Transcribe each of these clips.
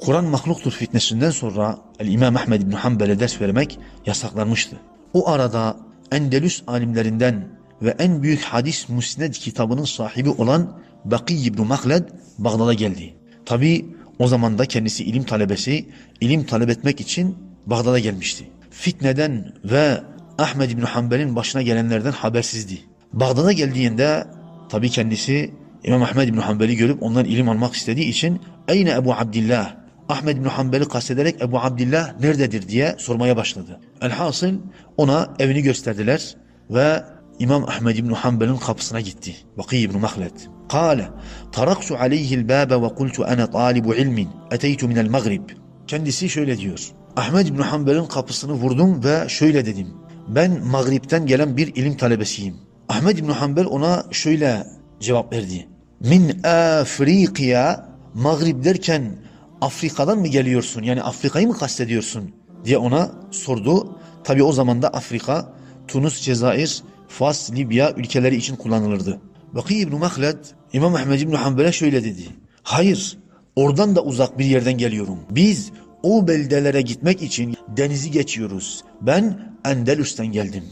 Kur'an mahluktur fitnesinden sonra İmam Ahmed İbn Hanbel'e ders vermek yasaklanmıştı. O arada Endelüs alimlerinden ve en büyük hadis musned kitabının sahibi olan Baki İbn Mahled Bağdat'a geldi. Tabi o zaman da kendisi ilim talebesi, ilim talep etmek için Bağdat'a gelmişti. Fitneden ve Ahmed İbn Hanbel'in başına gelenlerden habersizdi. Bağdat'a geldiğinde tabi kendisi İmam Ahmed İbn Hanbel'i görüp ondan ilim almak istediği için Eyne Ebu Abdillah Ahmed İbn Hanbel'i kastederek Ebu Abdillah nerededir diye sormaya başladı. Elhasıl ona evini gösterdiler ve İmam Ahmed İbn Hanbel'in kapısına gitti. Baki İbn Mahled. Kale, taraktu aleyhi'l bâbe ve kultu ana talibu ilmin. Eteytu minel maghrib. Kendisi şöyle diyor. Ahmed İbn Hanbel'in kapısını vurdum ve şöyle dedim. Ben Maghrib'ten gelen bir ilim talebesiyim. Ahmed İbn Hanbel ona şöyle cevap verdi. Min Afrika Maghrib derken Afrika'dan mı geliyorsun? Yani Afrika'yı mı kastediyorsun? diye ona sordu. Tabi o zaman da Afrika, Tunus, Cezayir, Fas, Libya ülkeleri için kullanılırdı. Baki İbn Mahled, İmam Ahmed İbn Hanbel'e şöyle dedi. Hayır, oradan da uzak bir yerden geliyorum. Biz o beldelere gitmek için denizi geçiyoruz. Ben Endelüs'ten geldim.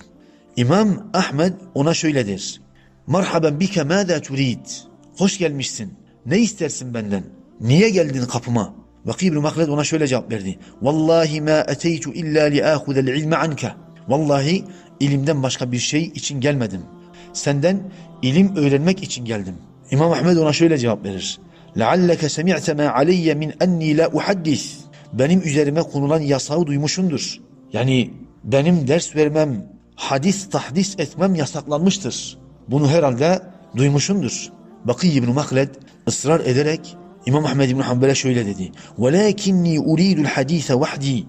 İmam Ahmed ona şöyle der. Merhaben bike mâdâ turid. Hoş gelmişsin. Ne istersin benden? Niye geldin kapıma? Vaki ibn Mahled ona şöyle cevap verdi. Vallahi ma eteytu illa li ahudel ilme anka. Vallahi ilimden başka bir şey için gelmedim. Senden ilim öğrenmek için geldim. İmam Ahmed ona şöyle cevap verir. Lealleke semi'te ma aleyye min enni la uhaddis. Benim üzerime konulan yasağı duymuşundur. Yani benim ders vermem, hadis tahdis etmem yasaklanmıştır. Bunu herhalde duymuşundur. Bakı İbn Mahled ısrar ederek İmam Ahmed İbn Hanbel'e şöyle dedi. وَلَاكِنِّي اُرِيدُ الْحَد۪يثَ وَحْد۪ي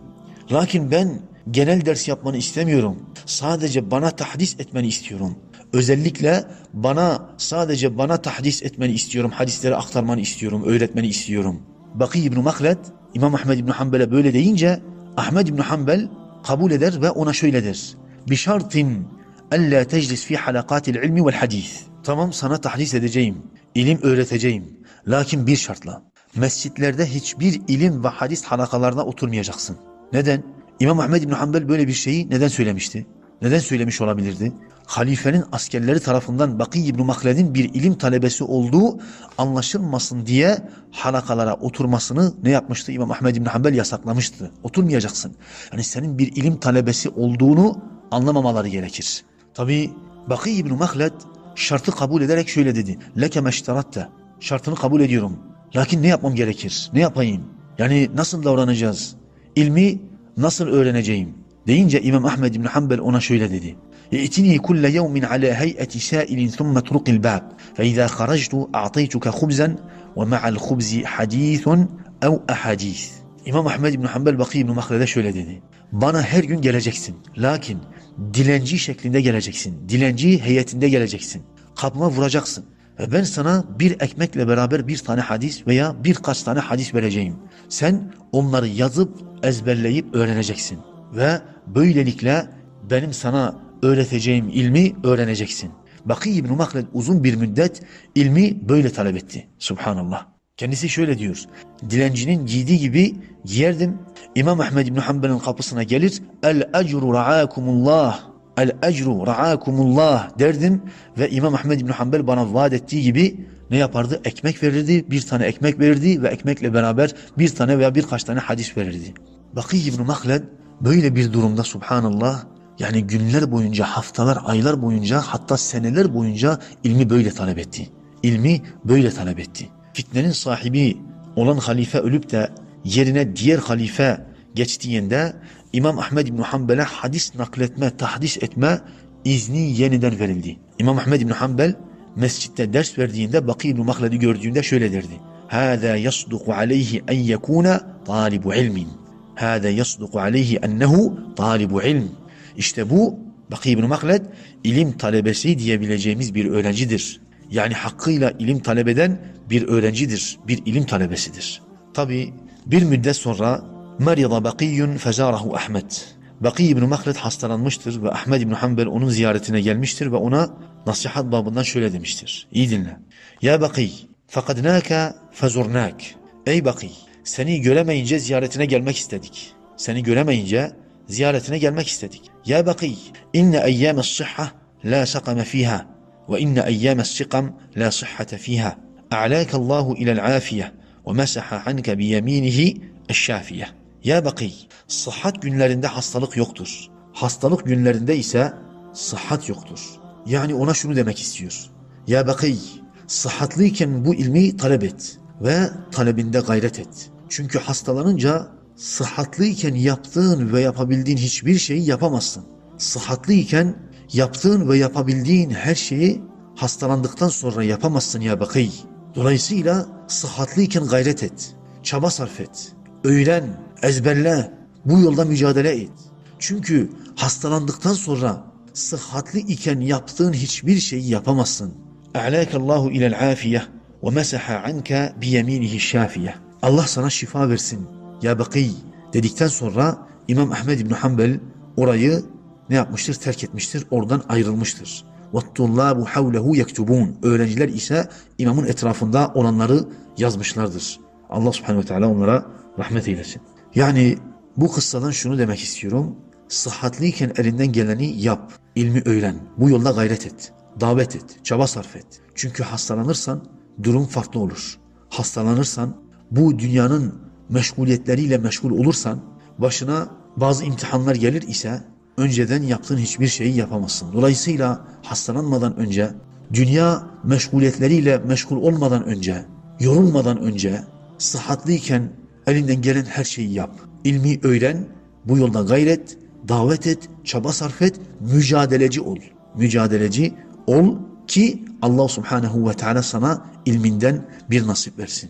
Lakin ben genel ders yapmanı istemiyorum. Sadece bana tahdis etmeni istiyorum. Özellikle bana sadece bana tahdis etmeni istiyorum. Hadisleri aktarmanı istiyorum, öğretmeni istiyorum. Bakı İbn Mahled İmam Ahmed İbn Hanbel'e böyle deyince Ahmed İbn Hanbel kabul eder ve ona şöyle der. Bişartin alla teclis fi halakatil ilmi vel hadis. Tamam sana tahdis edeceğim. ilim öğreteceğim. Lakin bir şartla. Mescitlerde hiçbir ilim ve hadis halakalarına oturmayacaksın. Neden? İmam Ahmed İbn Hanbel böyle bir şeyi neden söylemişti? Neden söylemiş olabilirdi? Halifenin askerleri tarafından Baki İbn Mahled'in bir ilim talebesi olduğu anlaşılmasın diye halakalara oturmasını ne yapmıştı? İmam Ahmed İbn Hanbel yasaklamıştı. Oturmayacaksın. Yani senin bir ilim talebesi olduğunu anlamamaları gerekir. Tabi Baki İbn Mahled şartı kabul ederek şöyle dedi. Leke meşteratte. Şartını kabul ediyorum. Lakin ne yapmam gerekir? Ne yapayım? Yani nasıl davranacağız? İlmi nasıl öğreneceğim? Deyince İmam Ahmed bin Hanbel ona şöyle dedi. İtini kulle yevmin ala hey'eti sâilin thumme turukil bâb. Fe izâ kharajtu a'taytuke khubzen ve ma'al khubzi hadîthun ev ahadîth. İmam Ahmed bin Hanbel Bakî bin Mahre'de şöyle dedi. Bana her gün geleceksin. Lakin dilenci şeklinde geleceksin. Dilenci heyetinde geleceksin. Kapıma vuracaksın. Ben sana bir ekmekle beraber bir tane hadis veya birkaç tane hadis vereceğim. Sen onları yazıp ezberleyip öğreneceksin. Ve böylelikle benim sana öğreteceğim ilmi öğreneceksin. Baki İbn Mahled uzun bir müddet ilmi böyle talep etti. Subhanallah. Kendisi şöyle diyor. Dilencinin giydiği gibi giyerdim. İmam Ahmed İbn Hanbel'in kapısına gelir. El ecru ra'akumullah. El ecru ra'akumullah derdim ve İmam Ahmed İbn Hanbel bana vaat ettiği gibi ne yapardı? Ekmek verirdi, bir tane ekmek verirdi ve ekmekle beraber bir tane veya birkaç tane hadis verirdi. Baki İbn Mahled böyle bir durumda subhanallah yani günler boyunca, haftalar, aylar boyunca hatta seneler boyunca ilmi böyle talep etti. İlmi böyle talep etti. Fitnenin sahibi olan halife ölüp de yerine diğer halife geçtiğinde İmam Ahmed İbn Hanbel'e hadis nakletme, tahdis etme izni yeniden verildi. İmam Ahmed İbn Hanbel mescitte ders verdiğinde Baki İbn Mahled'i gördüğünde şöyle derdi. هذا يصدق عليه أن يكون طالب علم. هذا يصدق عليه أنه طالب علم. İşte bu Baki İbn Mahled ilim talebesi diyebileceğimiz bir öğrencidir. Yani hakkıyla ilim talep eden bir öğrencidir, bir ilim talebesidir. Tabi bir müddet sonra Merida Bakiyun fezarahu Ahmed. Baki İbn Mahled hastalanmıştır ve Ahmed İbn Hanbel onun ziyaretine gelmiştir ve ona nasihat babından şöyle demiştir. İyi dinle. Ya Baki, fakadnaka fezurnak. Ey Baki, Seni göremeyince ziyaretine gelmek istedik. Seni göremeyince ziyaretine gelmek istedik. Ya Baki, inne eyyâmes sıhha la sakame fiha ve inne eyyâmes sikam la sıhhate fiha. A'lâke Allahu ilel afiye ve mesaha anke biyeminihi eşşafiye. Ya Baki, sıhhat günlerinde hastalık yoktur. Hastalık günlerinde ise sıhhat yoktur. Yani ona şunu demek istiyor. Ya Baki, sıhhatlıyken bu ilmi talep et ve talebinde gayret et. Çünkü hastalanınca sıhhatlıyken yaptığın ve yapabildiğin hiçbir şeyi yapamazsın. Sıhhatlıyken yaptığın ve yapabildiğin her şeyi hastalandıktan sonra yapamazsın ya Baki. Dolayısıyla sıhhatlıyken gayret et, çaba sarf et, öğren, ezberle, bu yolda mücadele et. Çünkü hastalandıktan sonra sıhhatli iken yaptığın hiçbir şeyi yapamazsın. A'lâke Allahu ilel afiye ve mesaha anke biyeminihi şafiye. Allah sana şifa versin ya Baki dedikten sonra İmam Ahmed İbn Hanbel orayı ne yapmıştır? Terk etmiştir. Oradan ayrılmıştır. وَالطُّلَّابُ حَوْلَهُ يَكْتُبُونَ Öğrenciler ise imamın etrafında olanları yazmışlardır. Allah subhanehu ve teala onlara rahmet eylesin. Yani bu kıssadan şunu demek istiyorum. Sıhhatliyken elinden geleni yap, ilmi öğren, bu yolda gayret et, davet et, çaba sarf et. Çünkü hastalanırsan durum farklı olur. Hastalanırsan bu dünyanın meşguliyetleriyle meşgul olursan başına bazı imtihanlar gelir ise önceden yaptığın hiçbir şeyi yapamazsın. Dolayısıyla hastalanmadan önce, dünya meşguliyetleriyle meşgul olmadan önce, yorulmadan önce, sıhhatliyken elinden gelen her şeyi yap. İlmi öğren, bu yolda gayret, davet et, çaba sarf et, mücadeleci ol. Mücadeleci ol ki Allah subhanehu ve teala sana ilminden bir nasip versin.